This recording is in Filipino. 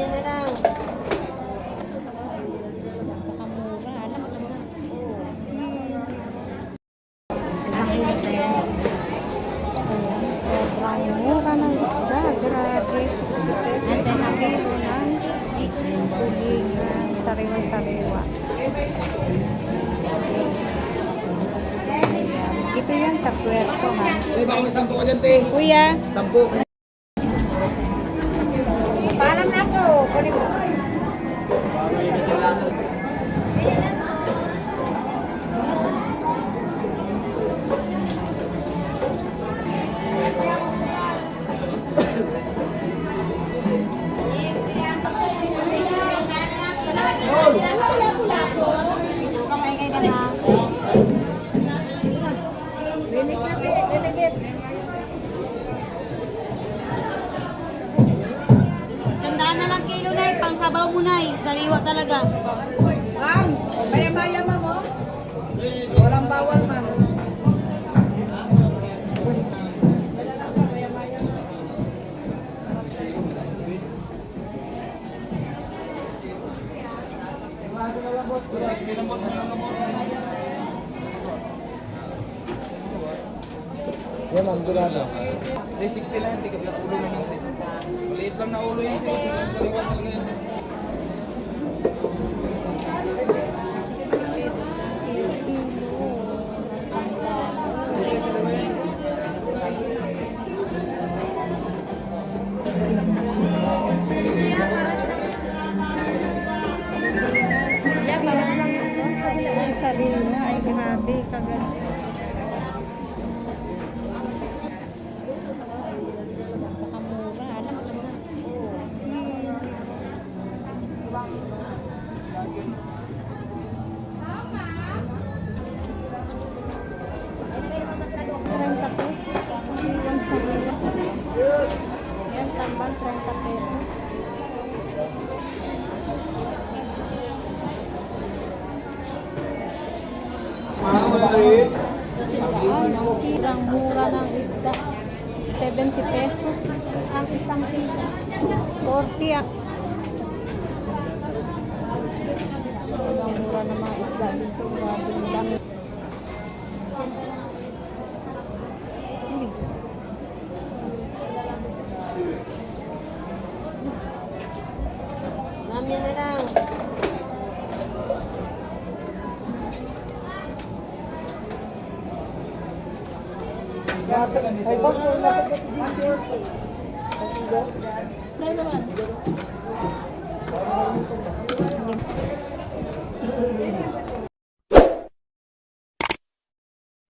Mami na lang. Napakamura. Alam mo naman. Ayan, sobrang mura ng isda. Grabe, 60 pesos ang ng tulingan. Sariwa-sariwa. Ito yan sa puerto ha. Eh, baka may sampo ka dyan, te. Kuya, Sampo. Linis na si Lilibet. Sandaan na lang kilo na pang sabaw mo na Sariwa talaga. Ma'am, maya-maya ma'am, oh. Walang bawal, ma'am. Yan, ma'am, durado. 360 lang, ticket na ulo lang natin. Maliit lang na ulo yun. te. Sariwa talaga yun. Ang sarina ay grabe, kaganda. Tambal, 30 pesos. Ang mura ng isda. 70 pesos ang isang kilo. 40 ah. Ang mura ng mga isda dito. Grabe ang dami. Hindi. Mami na lang. Ay, box, oh, nasa dito. Try naman.